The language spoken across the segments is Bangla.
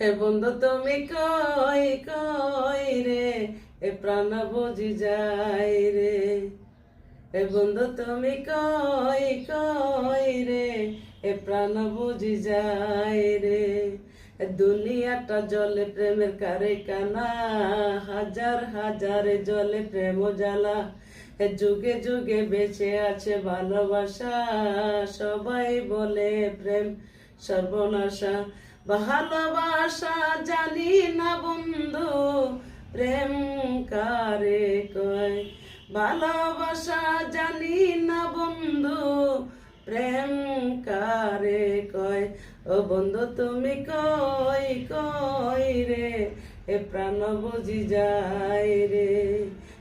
হে বন্ধু, তুমি কই কই রে? এ প্রাণ বুঝি যাই রে। এ বন্ধু, তুমি কই কই রে? এ প্রাণ বুঝি যাই রে। দুনিয়াটা জলে প্রেমের কারে কানা হাজার হাজারে জলে প্রেম জ্বালা। যুগে যুগে বেঁচে আছে ভালোবাসা, সবাই বলে প্রেম সর্বনাশা। ভালোবাসা জানি না বন্ধু, প্রেম কারে কয়? ভালোবাসা জানি না বন্ধু, প্রেম কারে কয়? ও বন্ধু, তুমি কই কই রে? এ প্রাণ বুঝি যায় রে।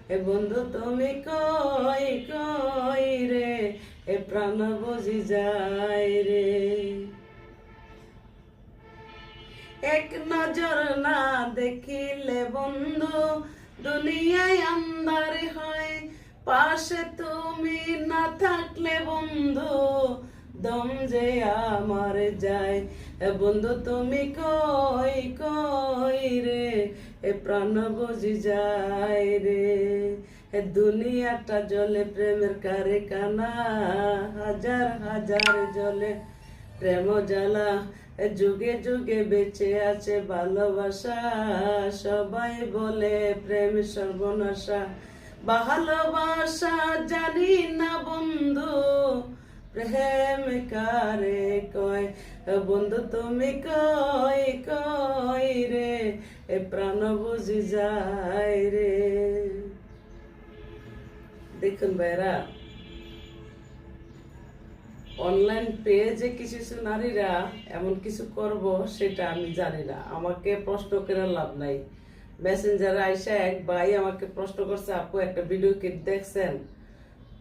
এ বন্ধু, তুমি কই কই রে? এ প্রাণ বুঝি যায় রে। এক নজর না দেখিলে বন্ধু, দুনিয়ায় আন্ধার হয়। পাশে তুমি না থাকলে বন্ধু, দম যে আমার যায়। বন্ধু, তুমি কই কই রে? এ প্রাণ বুঝি যায় রে। এ দুনিয়াটা জলে প্রেমের কারে কানা, হাজার হাজার জলে প্রেম জ্বালা, যুগে যুগে বেঁচে আছে ভালোবাসা। সবাই বলে প্রেম সর্বনাশা। ভালোবাসা জানি না বন্ধু, প্রেম কারে কয়? বন্ধু তুমি কই কই রে? এ প্রাণ বুঝি যায় রে। দেখুন ভাইরা অনলাইন পেজে কিছু কিছু নারীরা এমন কিছু করব সেটা আমি জানি না। আমাকে প্রশ্ন করে লাভ নাই। মেসেঞ্জারে আইসা এক ভাই আমাকে প্রশ্ন করছে, আপু, একটা ভিডিও কি দেখছেন?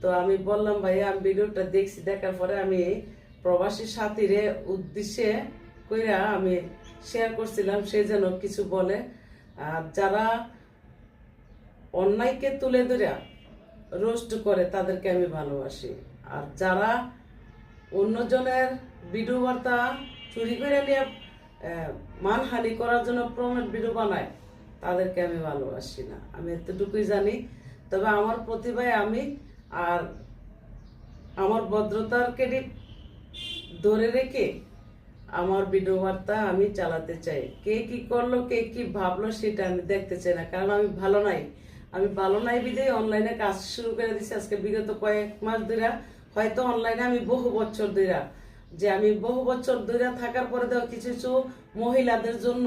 তো আমি বললাম ভাই আমি ভিডিওটা দেখছি। দেখার পরে আমি প্রবাসী সাথীরে উদ্দেশ্যে কইরা আমি শেয়ার করছিলাম, সে যেন কিছু বলে। আর যারা অন্যায়কে তুলে ধরে রোস্ট করে, তাদেরকে আমি ভালোবাসি। আর যারা অন্যজনের ভিডিও বার্তা চুরি করে নিয়ে মানহানি করার জন্য প্রমেট ভিডিও বানায় তাদেরকে আমি ভালোবাসি না। আমি এতটুকুই জানি। তবে আমার প্রতিভায় আমি আর আমার ভদ্রতার ক্রেডিট ধরে রেখে আমার ভিডিও বার্তা আমি চালাতে চাই। কে কি করল, কে কি ভাবলো সেটা আমি দেখতে চাই না। কারণ আমি ভালো নাই। আমি ভালো নাই বিধেই অনলাইনে কাজ শুরু করে দিছি। আজকে বিগত কয়েক মাস ধরে হয়তো অনলাইনে আমি বহু বছর ধরে যে আমি বহু বছর ধরে থাকার পরে দেখো কিছু কিছু মহিলাদের জন্য,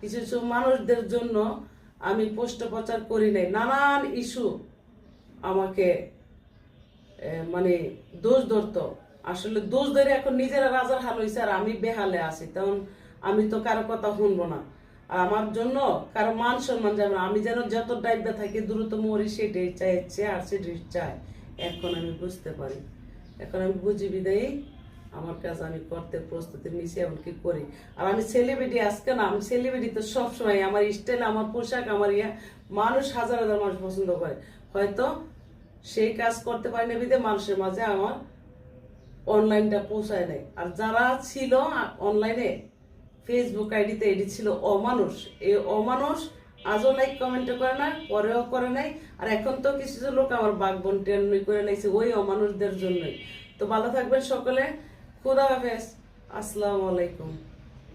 কিছু কিছু মানুষদের জন্য আমি পোস্ট প্রচার করি নাই। নানান ইস্যু আমাকে মানে দোষ ধরতো। আসলে দোষ ধরে এখন নিজেরা রাজার হাল হয়েছে আর আমি বেহালে আছি। তখন আমি তো কারও কথা শুনব না। আর আমার জন্য কারও মান সম্মান যাবে আমি যেন যত ডাইবে থাকি, দ্রুত মরি, সেটাই চাইছে আর সেটাই চাই এখন আমি বুঝতে পারি। এখন আমি বুঝি বিদায়ী, আমার কাজ আমি করতে প্রস্তুতি নিছি এমনকি করি। আর আমি সেলিব্রিটি আজকে না, আমি সেলিব্রিটি তো সবসময় আমার স্টাইল আমার পোশাক, আমার ইয়া, মানুষ হাজার হাজার মানুষ পছন্দ করে। হয়তো সেই কাজ করতে পারি না বিদে মানুষের মাঝে আমার অনলাইনটা পৌঁছায় নাই। আর যারা ছিল অনলাইনে ফেসবুক আইডিতে এটি ছিল অমানুষ। এই অমানুষ আজও নাই কমেন্ট করে না পরেও করে নাই। আর এখন তো কিছু লোক আমার বাঘ বোন করে নিয়েছে ওই অমানুষদের জন্যই। তো ভালো থাকবেন সকলে। খুদা হাফেজ। আসসালামু আলাইকুম।